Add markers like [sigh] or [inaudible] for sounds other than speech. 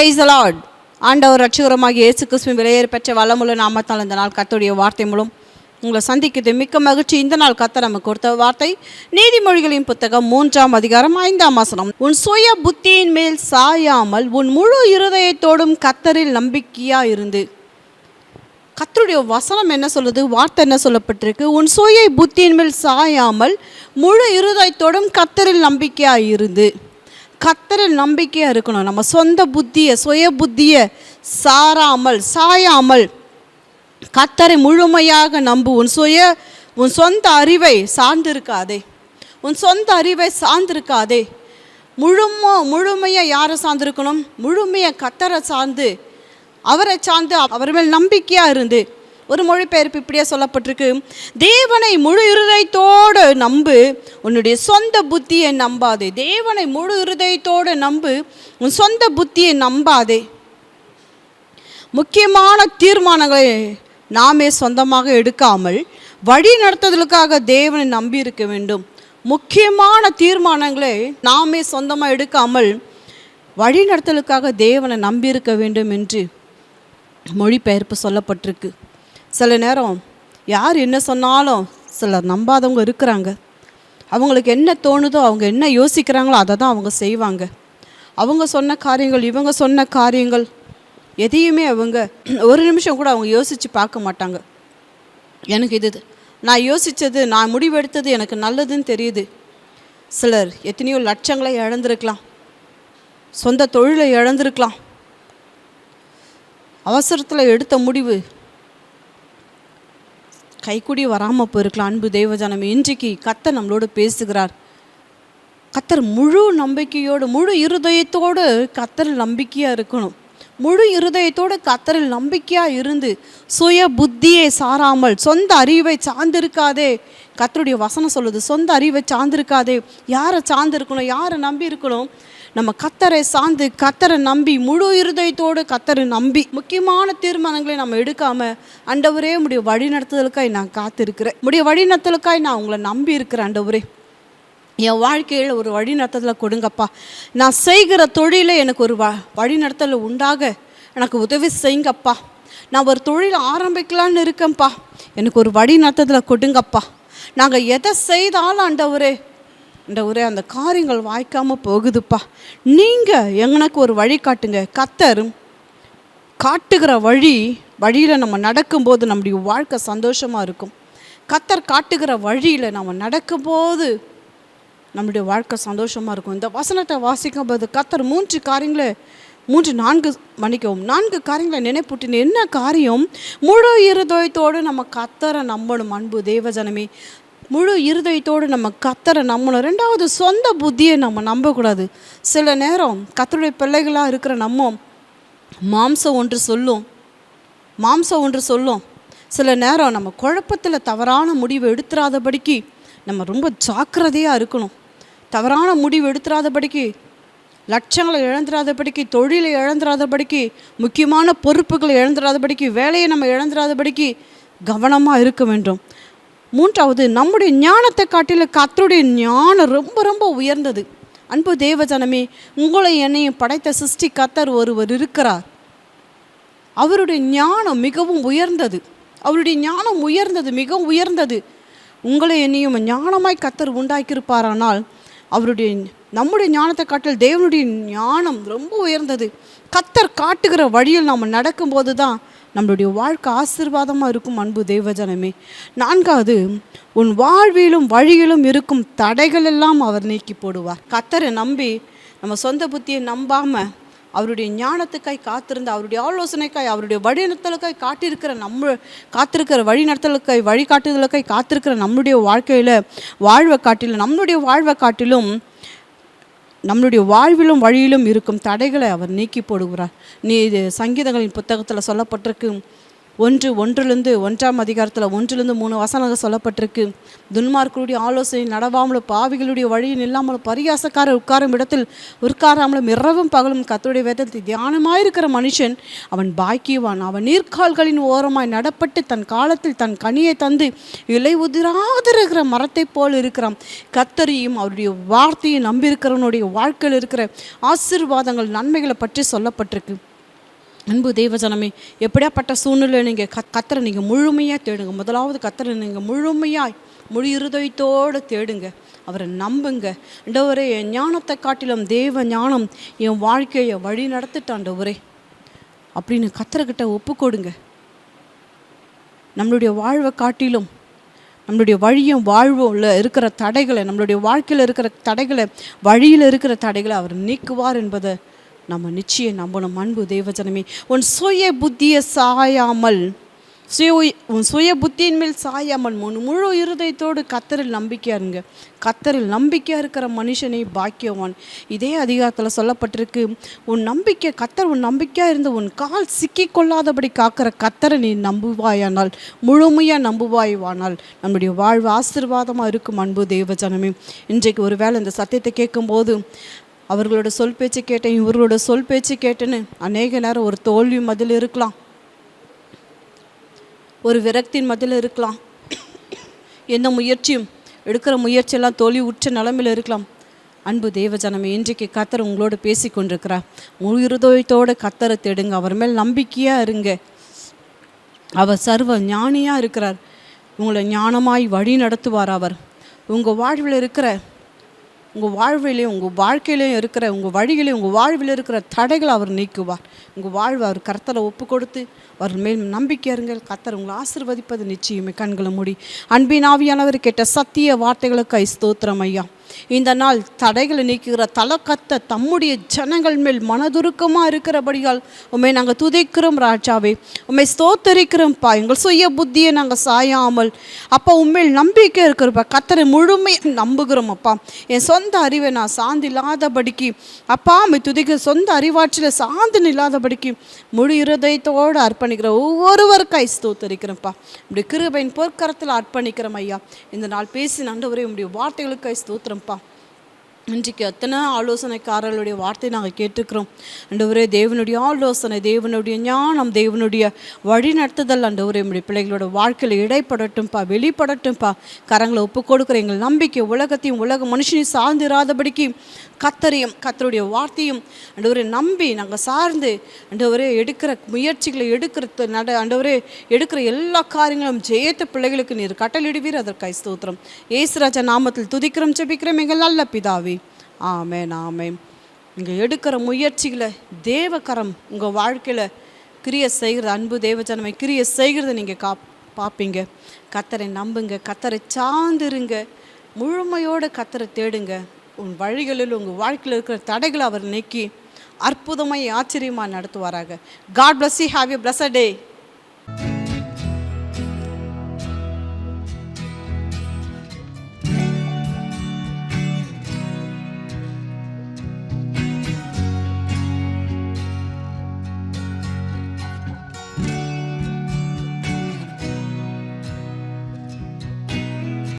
Price allot ஆண்டவர் ரட்சகரமாக இயேசு கிறிஸ்துவின் விலையேறு பெற்ற வளமுள்ள நாமத்தால் இந்த நாள் கத்துடைய வார்த்தை மூலம் உங்களை சந்திக்கிறது. மிக்க மகிழ்ச்சி. இந்த நாள் கத்த நமக்கு கொடுத்த வார்த்தை. நீதிமொழிகளின் புத்தகம் மூன்றாம் அதிகாரம் ஐந்தாம் வசனம். உன் சுய புத்தியின் மேல் சாயாமல் உன் முழு இருதயத்தோடும் கத்தரில் நம்பிக்கையா இருந்து கத்தருடைய வசனம் என்ன சொல்லுது? வார்த்தை என்ன சொல்லப்பட்டிருக்கு? உன் சுய புத்தியின் மேல் சாயாமல் முழு இருதயத்தோடும் கத்தரில் நம்பிக்கையா இருந்து கத்தரை நம்பிக்கையாக இருக்கணும். நம்ம சொந்த புத்தியை சுய புத்தியை சாராமல் சாயாமல் கத்தரை முழுமையாக நம்பு. உன் சுய உன் சொந்த அறிவை சார்ந்திருக்காதே. உன் சொந்த அறிவை சார்ந்திருக்காதே. முழும முழுமையாக யாரை சார்ந்திருக்கணும்? முழுமையாக கத்தரை சார்ந்து அவரை சார்ந்து அவர் மேல் நம்பிக்கையாக இருந்து ஒரு மொழிபெயர்ப்பு இப்படியே சொல்லப்பட்டிருக்கு. தேவனை முழு இருதயத்தோடு நம்பு உன்னுடைய சொந்த புத்தியை நம்பாதே. தேவனை முழு இருதயத்தோடு நம்பு உன் சொந்த புத்தியை நம்பாதே. முக்கியமான தீர்மானங்களை நாமே சொந்தமாக எடுக்காமல் வழி நடத்துதலுக்காக தேவனை நம்பி இருக்க வேண்டும். முக்கியமான தீர்மானங்களை நாமே சொந்தமாக எடுக்காமல் வழி நடத்தலுக்காக தேவனை நம்பியிருக்க வேண்டும் என்று மொழிபெயர்ப்பு சொல்லப்பட்டிருக்கு. சில நேரம் யார் என்ன சொன்னாலும் சிலர் நம்பாதவங்க இருக்கிறாங்க. அவங்களுக்கு என்ன தோணுதோ அவங்க என்ன யோசிக்கிறாங்களோ அதை தான் அவங்க செய்வாங்க. அவங்க சொன்ன காரியங்கள் இவங்க சொன்ன காரியங்கள் எதையுமே அவங்க [clears throat] ஒரு நிமிஷம் கூட அவங்க யோசித்து பார்க்க மாட்டாங்க. எனக்கு இது நான் யோசித்தது நான் முடிவெடுத்தது எனக்கு நல்லதுன்னு தெரியுது. சிலர் எத்தனையோ லட்சங்களை இழந்திருக்கலாம். சொந்த தொழிலை இழந்திருக்கலாம். அவசரத்தில் எடுத்த முடிவு கைக்குடி வராமல் போயிருக்கலாம் அன்பு தெய்வஜானம். இன்றைக்கு கத்தர் நம்மளோடு பேசுகிறார். கத்தர் முழு நம்பிக்கையோடு முழு இருதயத்தோடு கத்தர் நம்பிக்கையாக இருக்கணும். முழு இருதயத்தோடு கத்தரில் நம்பிக்கையாக இருந்து சுய புத்தியை சாராமல் சொந்த அறிவை சார்ந்திருக்காதே. கத்தருடைய வசனம் சொல்லுது சொந்த அறிவை சார்ந்திருக்காதே. யாரை சார்ந்திருக்கணும் யாரை நம்பி இருக்கணும்? நம்ம கத்தரை சார்ந்து கத்தரை நம்பி முழு இருதயத்தோடு கத்தரை நம்பி முக்கியமான தீர்மானங்களை நம்ம எடுக்காம அண்டவரே முடிய வழி நடத்துதலுக்காய் நான் காத்திருக்கிறேன். முடிய வழி நடத்துதலுக்காய் நான் உங்களை நம்பி இருக்கிறேன் அண்டவரே என் வாழ்க்கையில் ஒரு வழிநடத்துதலை கொடுங்கப்பா. நான் செய்கிற தொழிலை எனக்கு ஒரு வ வழிநடத்தல் உண்டாக. எனக்கு உதவி செய்யுங்கப்பா நான் ஒரு தொழில் ஆரம்பிக்கலான்னு இருக்கேன்ப்பா. எனக்கு ஒரு வழிநடத்துதலை கொடுங்கப்பா. நாங்கள் எதை செய்தாலும் ஆண்டவரே ஆண்டவரே அந்த காரியங்கள் வாய்க்காமல் போகுதுப்பா. நீங்கள் எங்கனக்கு ஒரு வழி காட்டுங்க. கத்தர் காட்டுகிற வழி வழியில் நம்ம நடக்கும்போது நம்முடைய வாழ்க்கை சந்தோஷமாக இருக்கும். கத்தர் காட்டுகிற வழியில் நம்ம நடக்கும்போது நம்முடைய வாழ்க்கை சந்தோஷமாக இருக்கும். இந்த வசனத்தை வாசிக்கும் போது கத்தர் மூன்று காரியங்களை மூன்று நான்கு மன்னிக்கவும் நான்கு காரியங்களை நினைப்பூட்டின என்ன காரியம்? முழு இருதயத்தோடு நம்ம கத்தரை நம்பணும் அன்பு தேவஜனமே. முழு இருதயத்தோடு நம்ம கத்தரை நம்பணும். ரெண்டாவது சொந்த புத்தியை நம்ம நம்பக்கூடாது. சில நேரம் கத்தருடைய பிள்ளைகளாக இருக்கிற நம்ம மாம்சம் ஒன்று சொல்லும். மாம்சம் ஒன்று சொல்லும். சில நேரம் நம்ம குழப்பத்தில் தவறான முடிவு எடுத்துறாதபடிக்கு நம்ம ரொம்ப ஜாக்கிரதையாக இருக்கணும். தவறான முடிவு எடுத்துறாதபடிக்கு லட்சங்களை இழந்துடாதபடிக்கு தொழிலை இழந்துடாதபடிக்கு முக்கியமான பொறுப்புகளை இழந்துடாதபடிக்கு வேலையை நம்ம இழந்துடாதபடிக்கு கவனமாக இருக்க வேண்டும். மூன்றாவது நம்முடைய ஞானத்தை காட்டில கத்தருடைய ஞானம் ரொம்ப ரொம்ப உயர்ந்தது. அன்பு தேவஜனமே உங்களை என்னையும் படைத்த சிருஷ்டி கத்தர் ஒருவர் இருக்கிறார். அவருடைய ஞானம் மிகவும் உயர்ந்தது. அவருடைய ஞானம் உயர்ந்தது மிகவும் உயர்ந்தது. உங்களை என்னையும் ஞானமாய் கத்தர் உண்டாக்கியிருப்பாரானால் அவருடைய நம்முடைய ஞானத்தை காட்டில் தேவனுடைய ஞானம் ரொம்ப உயர்ந்தது. கத்தர் காட்டுகிற வழியில் நாம் நடக்கும்போது தான் நம்மளுடைய வாழ்க்கை ஆசீர்வாதமாக இருக்கும் அன்பு தேவஜனமே. நான்காவது உன் வாழ்விலும் வழியிலும் இருக்கும் தடைகள் எல்லாம் அவர் நீக்கி போடுவார். கத்தரை நம்பி நம்ம சொந்த புத்தியை நம்பாமல் அவருடைய ஞானத்துக்காய் காத்திருந்த அவருடைய ஆலோசனைக்காய் அவருடைய வழிநடத்தலுக்காய் காட்டியிருக்கிற நம்ம காத்திருக்கிற வழி நடத்தலுக்காய் வழிகாட்டுதலுக்காய் காத்திருக்கிற நம்முடைய வாழ்க்கையில் வாழ்வை காட்டிலும் நம்மளுடைய வாழ்வை காட்டிலும் நம்மளுடைய வாழ்விலும் வழியிலும் இருக்கும் தடைகளை அவர் நீக்கி போடுகிறார். நீ இது சங்கீதங்களின் புத்தகத்தில் சொல்லப்பட்டிருக்கு. ஒன்று ஒன்றிலிருந்து ஒன்றாம் அதிகாரத்தில் ஒன்றிலிருந்து மூணு வசனங்கள் சொல்லப்பட்டிருக்கு. துன்மார்க்களுடைய ஆலோசனை நடவாமலும் பாவிகளுடைய வழியில் இல்லாமலும் பரியாசக்காரர் உட்காரும் இடத்தில் உட்காராமலும் இரவும் பகலும் கத்தருடைய வேதத்தில் தியானமாயிருக்கிற மனுஷன் அவன் பாக்கியவான். அவன் நீர்க்கால்களின் ஓரமாய் நடப்பட்டு தன் காலத்தில் தன் கனியை தந்து இலை உதிராதிருக்கிற மரத்தைப் போல் இருக்கிறான். கத்தரியும் அவருடைய வார்த்தையை நம்பியிருக்கிறவனுடைய வாழ்க்கையில் இருக்கிற ஆசீர்வாதங்கள் நன்மைகளை பற்றி சொல்லப்பட்டிருக்கு. அன்பு தேவஜனமே எப்படியாப்பட்ட சூழ்நிலை நீங்கள் க கத்தரை நீங்கள் முழுமையாக தேடுங்க. முதலாவது கத்தரை நீங்கள் முழுமையாய் முழு இருதயத்தோடு தேடுங்க. அவரை நம்புங்க. ஒரே என் ஞானத்தை காட்டிலும் தேவ ஞானம் என் வாழ்க்கையை வழி நடத்திட்டாண்டவரே அப்படின்னு கத்தர்கிட்ட ஒப்பு கொடுங்க. நம்மளுடைய வாழ்வை காட்டிலும் நம்மளுடைய வழியும் வாழ்வும்ல இருக்கிற தடைகளை நம்மளுடைய வாழ்க்கையில் இருக்கிற தடைகளை வழியில் இருக்கிற தடைகளை அவர் நீக்குவார் என்பதை நம்ம நிச்சயம் நம்பணும். அன்பு தேவஜனமே உன் சுய புத்தியை சாயாமல் சுய உன் சுய புத்தியின் மேல் சாயாமல் உன் முழு இருதயத்தோடு கத்தரில் நம்பிக்கையாக இருங்க. கத்தரில் நம்பிக்கையாக இருக்கிற மனுஷனை பாக்கியவான். இதே அதிகாரத்தில் சொல்லப்பட்டிருக்கு உன் நம்பிக்கை கத்தர் உன் நம்பிக்கையாக இருந்து உன் கால் சிக்கி கொள்ளாதபடி காக்கிற கத்தரை நீ நம்புவாயானால் முழுமையாக நம்புவாய்வானால் நம்முடைய வாழ்வு ஆசீர்வாதமாக இருக்கும் அன்பு தேவஜனமே. இன்றைக்கு ஒரு வேளை இந்த சத்தியத்தை கேட்கும்போது அவர்களோட சொல் பேச்சு கேட்டேன் இவர்களோட சொல் பேச்சு கேட்டேன்னு அநேக நேரம் ஒரு தோல்வி மதில் இருக்கலாம். ஒரு விரக்தியின் மதில் இருக்கலாம். எந்த முயற்சியும் எடுக்கிற முயற்சியெல்லாம் தோல்வி உற்ற நிலமையில் இருக்கலாம். அன்பு தேவஜனமே இன்றைக்கு கத்தர் உங்களோட பேசி கொண்டிருக்கிறார். முழு கத்தரை தேடுங்க. அவர் மேல் நம்பிக்கையாக இருங்க. அவர் சர்வ ஞானியாக இருக்கிறார். உங்களை ஞானமாய் வழி நடத்துவார் அவர். உங்கள் வாழ்வில் இருக்கிற உங்கள் வாழ்விலையும் உங்கள் வாழ்க்கையிலையும் இருக்கிற உங்கள் வழிகளையும் உங்கள் வாழ்வில் இருக்கிற தடைகளை அவர் நீக்குவார். உங்கள் வாழ்வை அவர் கர்த்தரை ஒப்பு கொடுத்து அவர் மேல் நம்பிக்கை இருங்கள் கர்த்தர் உங்களை ஆசிர்வதிப்பது நிச்சயமே. கண்களை மூடி. அன்பின் ஆவியானவர் கேட்ட சத்திய வார்த்தைகளுக்கு ஐஸ்தோத்திரம் ஐயா. இந்த நாள் தடைகளை நீக்குகிற தலக்கத்த தம்முடைய ஜனங்கள் மேல் மனதுருக்கமாக இருக்கிறபடியால் உண்மை நாங்கள் துதைக்கிறோம் ராஜாவே. உண்மை ஸ்தோத்தரிக்கிறோம்ப்பா எங்கள் சுய புத்தியை நாங்கள் சாயாமல் அப்பா உண்மையில் நம்பிக்கை இருக்கிறப்பா கத்தரை முழுமை நம்புகிறோம் அப்பா. என் சொந்த அறிவை நான் சார்ந்து இல்லாதபடிக்கு அப்பா உண்மை துதிக்க சொந்த அறிவாற்றில் சார்ந்து இல்லாதபடிக்கு முழு இருதயத்தோடு அர்ப்பணிக்கிறேன் ஒவ்வொருவருக்காய் ஸ்தோத்தரிக்கிறோம்ப்பா இப்படி கிருபையின் பொற்கரத்தில் அர்ப்பணிக்கிறோம் ஐயா. இந்த நாள் பேசி நண்டவரே உங்களுடைய வார்த்தைகளுக்காய் 짬밥. இன்றைக்கு எத்தனை ஆலோசனைக்காரர்களுடைய வார்த்தை நாங்கள் கேட்டுக்கிறோம். அண்டவரே தேவனுடைய ஆலோசனை தேவனுடைய ஞானம் தேவனுடைய வழி நடத்துதல் அண்டவரே நம்முடைய பிள்ளைகளோட வாழ்க்கையில் இடைப்படட்டும்ப்பா வெளிப்படட்டும்ப்பா கரங்களை ஒப்பு கொடுக்குற எங்கள் நம்பிக்கை உலகத்தையும் உலக மனுஷனையும் சார்ந்திராதபடிக்கு கத்தரையும் கத்தருடைய வார்த்தையும் அண்டவரே நம்பி நாங்கள் சார்ந்து அண்டவரே எடுக்கிற முயற்சிகளை எடுக்கிற நட நட அண்டவரே எடுக்கிற எல்லா காரியங்களும் ஜெயத்த பிள்ளைகளுக்கு நீர் கட்டளிடுவீர் அதற்காய் ஸ்தோத்திரம். ஏசுராஜா நாமத்தில் துதிக்கிறோம் ஜெபிக்கிறோம். எங்கள் நல்ல பிதாவே ஆமேன் ஆமென். இங்கே எடுக்கிற முயற்சிகளை தேவகரம் உங்கள் வாழ்க்கையில் கிரிய செய்கிறது அன்பு தேவஜனமை கிரிய செய்கிறத நீங்கள் கா பார்ப்பீங்க கத்தரை நம்புங்க கத்தரை சார்ந்திருங்க. முழுமையோடு கத்தரை தேடுங்க. உன் வழிகளில் உங்கள் வாழ்க்கையில் இருக்கிற தடைகளை அவர் நீக்கி அற்புதமாய் ஆச்சரியமாக நடத்துவாராக. God bless you have a blessed day